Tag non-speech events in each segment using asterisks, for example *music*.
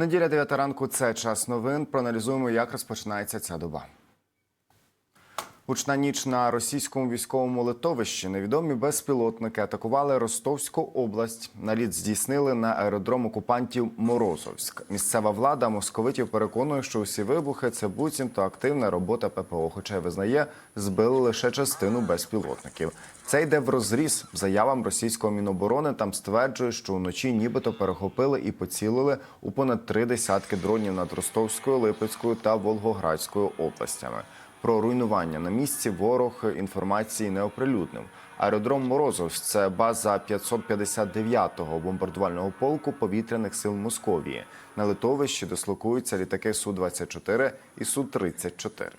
Неділя 9 ранку. Це час новин. Проаналізуємо, як розпочинається ця доба. Гучна ніч на російському військовому литовищі. Невідомі безпілотники атакували Ростовську область. Наліт здійснили на аеродром окупантів Морозовськ. Місцева влада московитів переконує, що усі вибухи це буцімто активна робота ППО. Хоча визнає, збили лише частину безпілотників. Це йде в розріз заявам російського міноборони. Там стверджують, що вночі нібито перехопили і поцілили у понад три десятки дронів над Ростовською, Липецькою та Волгоградською областями. Про руйнування на місці ворог інформації не оприлюднив. Аеродром Морозовськ – це база 559-го бомбардувального полку повітряних сил Московії. На литовищі дислокуються літаки Су-24 і Су-34.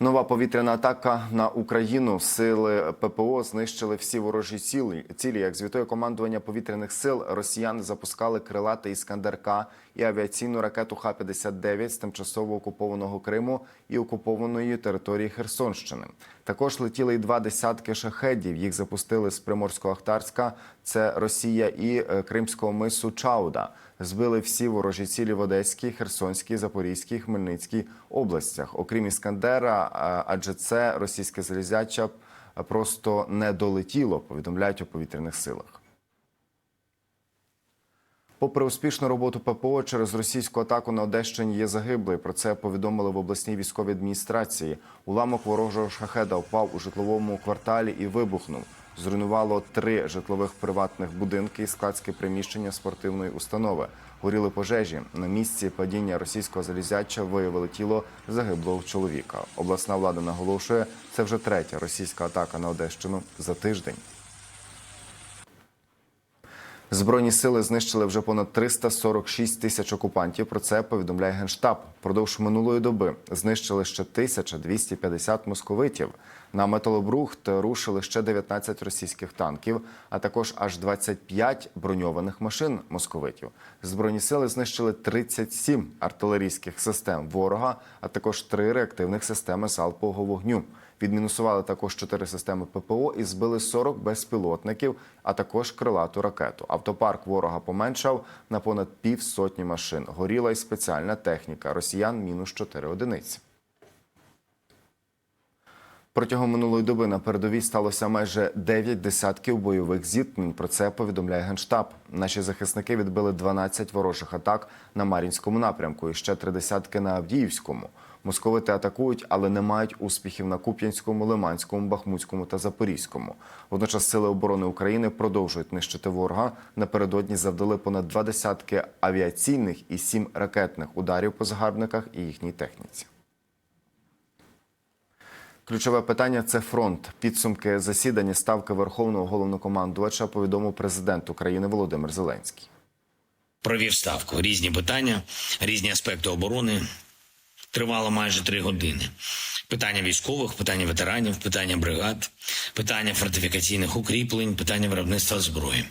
Нова повітряна атака на Україну. Сили ППО знищили всі ворожі цілі. Як звітує командування повітряних сил, росіяни запускали крилатий Іскандер-К і авіаційну ракету Х-59 з тимчасово окупованого Криму і окупованої території Херсонщини. Також летіли й два десятки шахедів. Їх запустили з Приморсько-Ахтарська. Це Росія і е, Кримського мису Чауда. Збили всі ворожі цілі в Одеській, Херсонській, Запорізькій, Хмельницькій областях, окрім Іскандера, адже це російське залізяча просто не долетіло. Повідомляють у повітряних силах. Попри успішну роботу ППО через російську атаку на Одещині є загиблий. Про це повідомили в обласній військовій адміністрації. Уламок ворожого шахеда впав у житловому кварталі і вибухнув. Зруйнувало три житлових приватних будинки і складське приміщення спортивної установи. Горіли пожежі. На місці падіння російського залізяча виявили тіло загиблого чоловіка. Обласна влада наголошує, це вже третя російська атака на Одещину за тиждень. Збройні сили знищили вже понад 346 тисяч окупантів. Про це повідомляє генштаб. Продовж минулої доби знищили ще 1250 московитів. На металобрухт рушили ще 19 російських танків, а також аж 25 броньованих машин московитів. Збройні сили знищили 37 артилерійських систем ворога, а також три реактивних системи залпового вогню. Відмінусували також чотири системи ППО і збили 40 безпілотників, а також крилату ракету. Автопарк ворога поменшав на понад півсотні машин. Горіла й спеціальна техніка. Росіян мінус 4 одиниці. Протягом минулої доби на передовій сталося майже 9 десятків бойових зіткнень. Про це повідомляє генштаб. Наші захисники відбили 12 ворожих атак на Мар'їнському напрямку і ще три десятки на Авдіївському. Московити атакують, але не мають успіхів на Куп'янському, Лиманському, Бахмутському та Запорізькому. Водночас сили оборони України продовжують нищити ворога. Напередодні завдали понад два десятки авіаційних і сім ракетних ударів по загарбниках і їхній техніці. Ключове питання це фронт. Підсумки засідання ставки Верховного головнокомандувача повідомив президент України Володимир Зеленський. провів ставку. Різні питання, різні аспекти оборони. Тривало майже три години. Питання військових, питання ветеранів, питання бригад, питання фортифікаційних укріплень, питання виробництва зброї.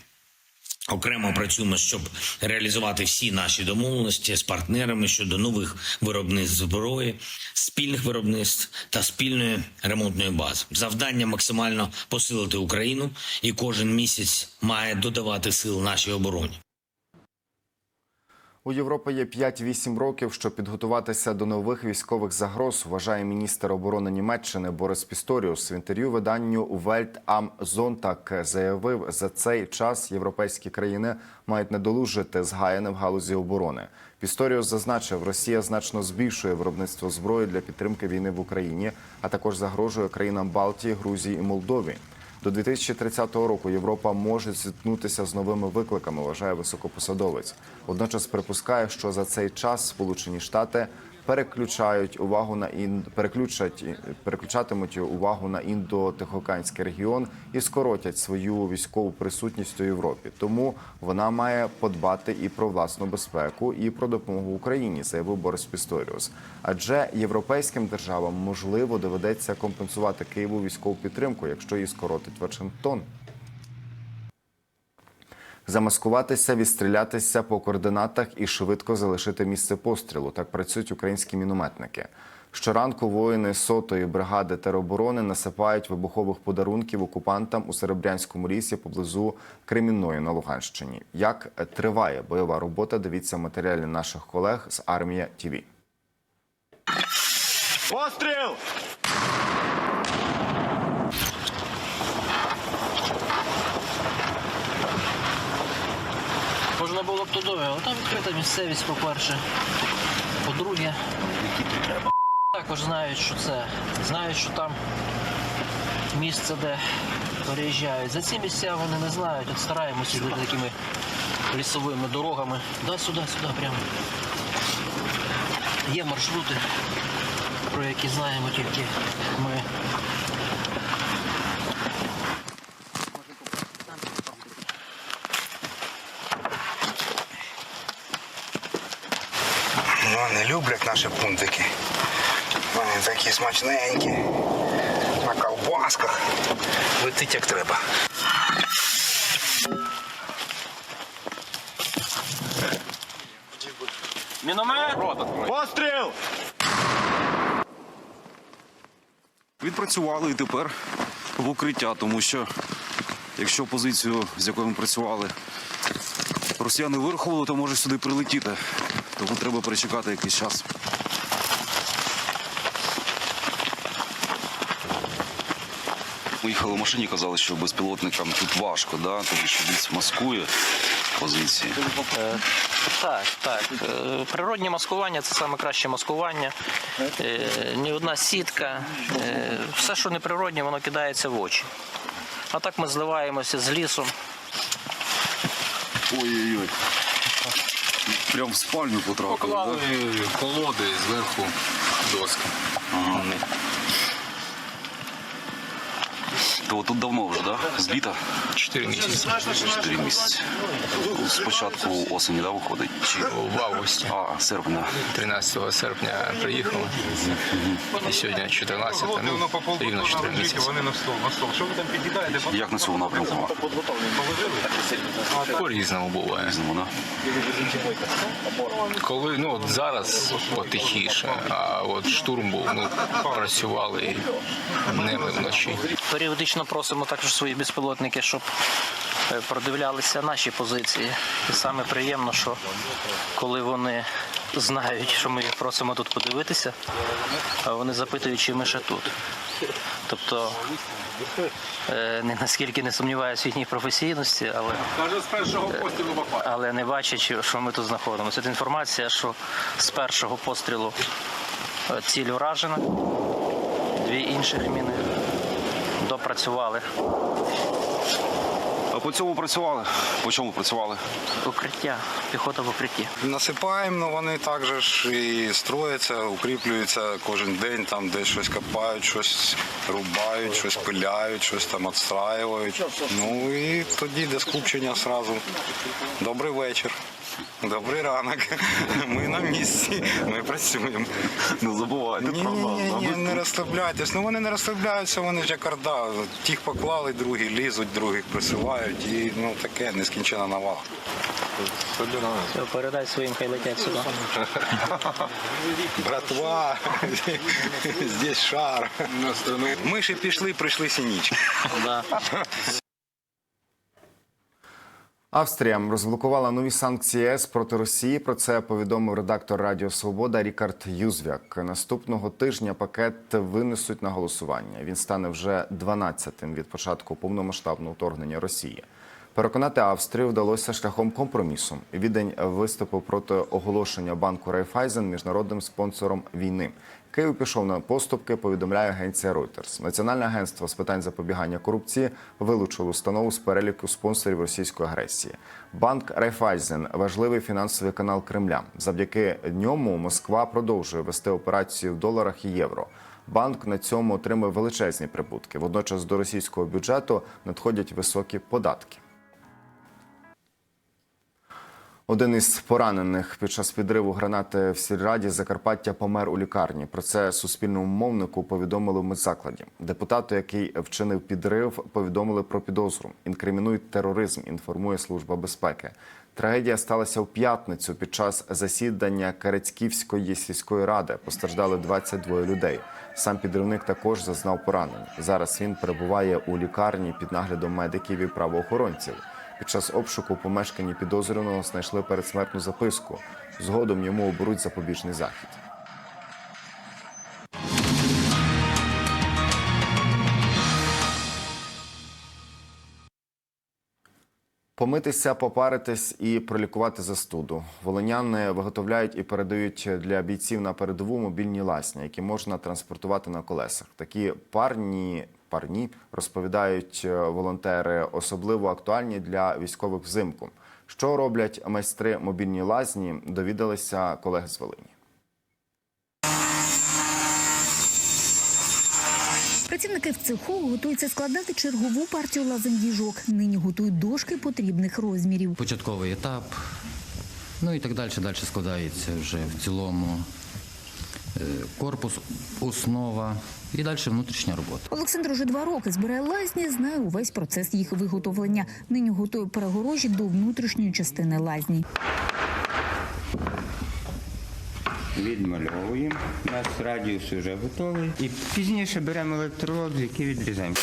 Окремо працюємо, щоб реалізувати всі наші домовленості з партнерами щодо нових виробництв зброї, спільних виробництв та спільної ремонтної бази. Завдання максимально посилити Україну, і кожен місяць має додавати сил нашій обороні. У Європи є 5-8 років, щоб підготуватися до нових військових загроз, вважає міністр оборони Німеччини Борис Пісторіус. В інтерв'ю виданню Welt am Sonntag заявив, за цей час європейські країни мають недолужити згаяне в галузі оборони. Пісторіус зазначив, Росія значно збільшує виробництво зброї для підтримки війни в Україні, а також загрожує країнам Балтії, Грузії і Молдові. До 2030 року Європа може зіткнутися з новими викликами, вважає високопосадовець. Водночас припускає, що за цей час Сполучені Штати переключають увагу на ін... переключать переключатимуть увагу на індо-тихоокеанський регіон і скоротять свою військову присутність у Європі. Тому вона має подбати і про власну безпеку, і про допомогу Україні, заявив Борис Пісторіус. Адже європейським державам можливо доведеться компенсувати Києву військову підтримку, якщо її скоротить Вашингтон. Замаскуватися, відстрілятися по координатах і швидко залишити місце пострілу. Так працюють українські мінометники. Щоранку воїни сотої бригади тероборони насипають вибухових подарунків окупантам у Серебрянському лісі поблизу Кремінної на Луганщині. Як триває бойова робота? Дивіться матеріалі наших колег з армія ТІВІ. Постріл! Можна було б туди, але там відкрита місцевість, по-перше. По-друге, також знають, що це. Знають, що там місце, де переїжджають. За ці місця вони не знають. От стараємося йти такими лісовими дорогами. Да, сюди, сюди, прямо. Є маршрути, про які знаємо тільки ми. Вони люблять наші пунктики. Вони такі смачненькі. На ковбасках. Летить як треба. Постріл! Відпрацювали і тепер в укриття, тому що якщо позицію, з якою ми працювали, росіяни вирахували, то може сюди прилетіти. Тому треба перечекати якийсь час. Ми їхали в машині, казали, що безпілотникам тут важко, да? тому що десь маскує позиції. Так, так. Е, Природнє маскування це саме краще маскування. Е, Ні одна сітка. е, Все, що неприроднє, воно кидається в очі. А так ми зливаємося з лісом. Ой-ой-ой. Прям в спальню потрапили. Поклали Да? колоди зверху доски. То тут давно вже, да? З літа? Чотири місяці. Чотири місяці. Спочатку осені, да, виходить? Чи... В августі. А, серпня. 13 серпня приїхали. І сьогодні 14, ну, рівно 4 місяці. Як на цьому напрямку? По-різному буває. Різному, да? Коли, ну, от зараз потихіше, а от штурм був, ну, працювали і днем і вночі. Періодично просимо також свої безпілотники, щоб е, продивлялися наші позиції. І саме приємно, що коли вони знають, що ми їх просимо тут подивитися, а вони запитують, чи ми ще тут. Тобто не наскільки не сумніваюся в їхній професійності, але, але не бачать, що ми тут знаходимося. Це інформація, що з першого пострілу е, ціль уражена, дві інших міни допрацювали. А по цьому працювали? По чому працювали? Укриття, піхота в укритті. Насипаємо, але вони також ж і строяться, укріплюються кожен день, там десь щось копають, щось рубають, щось пиляють, щось там відстраюють. Ну і тоді де скупчення зразу. Добрий вечір. Добрий ранок. *laughs* Ми на місці. Ми працюємо. Не забувайте Ні, ні, ні, ні, не розслабляйтесь. Ну вони не розслабляються, вони ж як орда. Тих поклали, другі лізуть, других присилають. І ну таке нескінчена навала. Все, передай своїм, хай летять сюди. *laughs* Братва, *laughs* здесь шар. Ми ще пішли, прийшли сінічки. Австрія розблокувала нові санкції ЄС проти Росії. Про це повідомив редактор Радіо Свобода Рікард Юзвяк. Наступного тижня пакет винесуть на голосування. Він стане вже 12-тим від початку повномасштабного вторгнення Росії. Переконати Австрію вдалося шляхом компромісу. Відень виступив проти оголошення банку Райфайзен міжнародним спонсором війни. Київ пішов на поступки, повідомляє агенція Reuters. Національне агентство з питань запобігання корупції вилучило установу з переліку спонсорів російської агресії. Банк Райфайзен важливий фінансовий канал Кремля. Завдяки ньому Москва продовжує вести операції в доларах і євро. Банк на цьому отримує величезні прибутки. Водночас до російського бюджету надходять високі податки. Один із поранених під час підриву гранати в сільраді Закарпаття помер у лікарні. Про це суспільному мовнику повідомили в медзакладі. Депутату, який вчинив підрив, повідомили про підозру. Інкримінують тероризм. Інформує служба безпеки. Трагедія сталася у п'ятницю під час засідання Карецьківської сільської ради. Постраждали 22 людей. Сам підривник також зазнав поранень. Зараз він перебуває у лікарні під наглядом медиків і правоохоронців. Під час обшуку у помешканні підозрюваного знайшли передсмертну записку. Згодом йому оберуть запобіжний захід. Помитися, попаритись і пролікувати застуду. Волиняни виготовляють і передають для бійців на передову мобільні ласні, які можна транспортувати на колесах. Такі парні парні розповідають е, волонтери, особливо актуальні для військових взимку. Що роблять майстри мобільні лазні, довідалися колеги з Волині. Працівники в цеху готуються складати чергову партію лазень діжок. Нині готують дошки потрібних розмірів. початковий етап. Ну і так далі, далі складається вже в цілому корпус, основа і далі внутрішня робота. Олександр уже два роки збирає лазні, знає увесь процес їх виготовлення. Нині готує перегорожі до внутрішньої частини лазні. Відмальовуємо. У нас радіус вже готовий. І пізніше беремо електрод, який відрізаємо.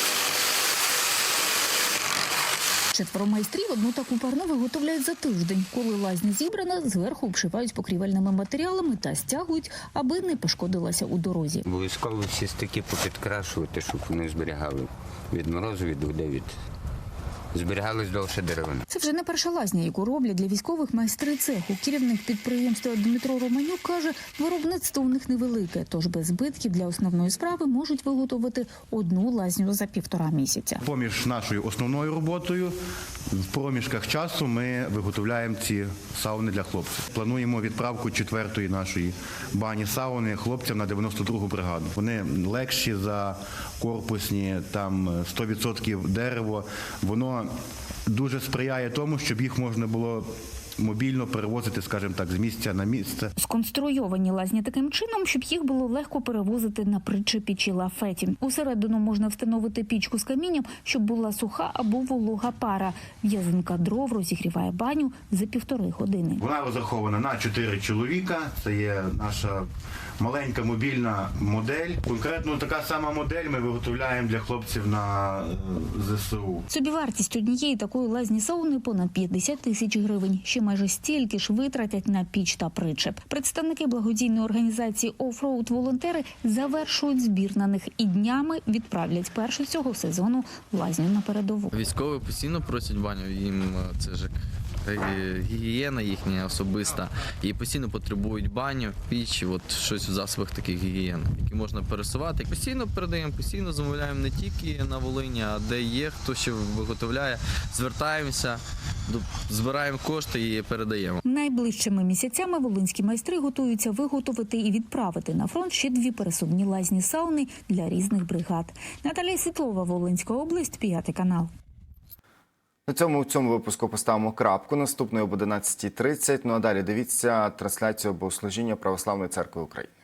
Четверо майстрів одну таку парну виготовляють за тиждень. Коли лазня зібрана, зверху обшивають покрівельними матеріалами та стягують, аби не пошкодилася у дорозі. Обов'язково всі стики попідкрашувати, щоб вони зберігали від морозу, від води, від зберігались довше деревини. Це вже не перша лазня, яку роблять для військових майстри цеху. Керівник підприємства Дмитро Романюк каже, виробництво у них невелике, тож без збитків для основної справи можуть виготовити одну лазню за півтора місяця. Поміж нашою основною роботою в проміжках часу ми виготовляємо ці сауни для хлопців. Плануємо відправку четвертої нашої бані сауни хлопцям на 92-гу бригаду. Вони легші за корпусні, там 100% дерево. Воно дуже сприяє тому, щоб їх можна було мобільно перевозити, скажімо так, з місця на місце. Сконструйовані лазні таким чином, щоб їх було легко перевозити на причепі чи лафеті. Усередину можна встановити пічку з камінням, щоб була суха або волога пара. В'язанка дров розігріває баню за півтори години. Вона розрахована на 4 чоловіка. Це є наша маленька мобільна модель. Конкретно така сама модель ми виготовляємо для хлопців на е, ЗСУ. Собівартість однієї такої лазні сауни понад 50 тисяч гривень. Ще майже стільки ж витратять на піч та причеп. Представники благодійної організації Offroad волонтери завершують збір на них і днями відправлять першу цього сезону лазню на передову. Військові постійно просять баню, їм е, це ж гігієна їхня особиста, і постійно потребують баню, піч, от щось в засобах таких гігієн, які можна пересувати. Постійно передаємо, постійно замовляємо не тільки на Волині, а де є, хто ще виготовляє, звертаємося, збираємо кошти і передаємо. Найближчими місяцями волинські майстри готуються виготовити і відправити на фронт ще дві пересувні лазні сауни для різних бригад. Наталія Світлова, Волинська область, п'ятий канал. На цьому в цьому випуску поставимо крапку. Наступної об 11.30. Ну а далі дивіться трансляцію богослужіння Православної церкви України.